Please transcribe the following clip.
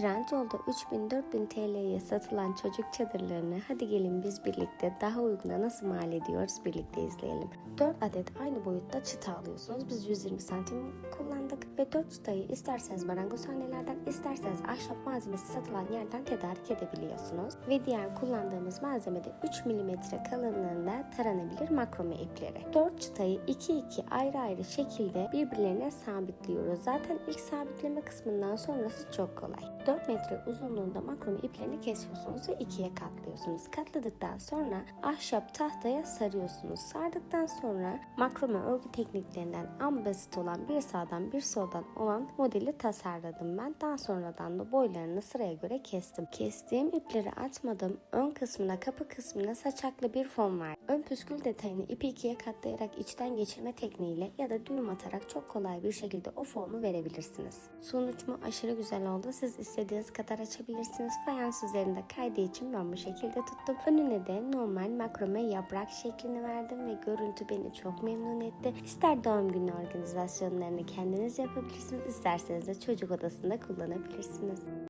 Trendyol'da 3000-4000 TL'ye satılan çocuk çadırlarını hadi gelin biz birlikte daha uyguna nasıl mal ediyoruz birlikte izleyelim. 4 adet aynı boyutta çıta alıyorsunuz. Biz 120 santim kullandık ve 4 çıtayı isterseniz marangozhanelerden isterseniz ahşap malzemesi satılan yerden tedarik edebiliyorsunuz. Ve diğer kullandığımız malzeme de 3 mm kalınlığında taranabilir makrome ipleri. 4 çıtayı 2-2 ayrı ayrı şekilde birbirlerine sabitliyoruz. Zaten ilk sabitleme kısmından sonrası çok kolay. 4 metre uzunluğunda makrome iplerini kesiyorsunuz ve ikiye katlıyorsunuz. Katladıktan sonra ahşap tahtaya sarıyorsunuz. Sardıktan sonra makrome örgü tekniklerinden en basit olan bir sağdan bir soldan olan modeli tasarladım ben. Daha sonradan da boylarını sıraya göre kestim. Kestiğim ipleri atmadım. Ön kısmına kapı kısmına saçaklı bir fon var. Ön püskül detayını ipi ikiye katlayarak içten geçirme tekniğiyle ya da düğüm atarak çok kolay bir şekilde o formu verebilirsiniz. Sonuç mu aşırı güzel oldu. Siz istediğiniz kadar açabilirsiniz. Fayans üzerinde kaydı için ben bu şekilde tuttum. Önüne de normal makrome yaprak şeklini verdim ve görüntü beni çok memnun etti. İster doğum günü organizasyonlarını kendiniz yapabilirsiniz, isterseniz de çocuk odasında kullanabilirsiniz.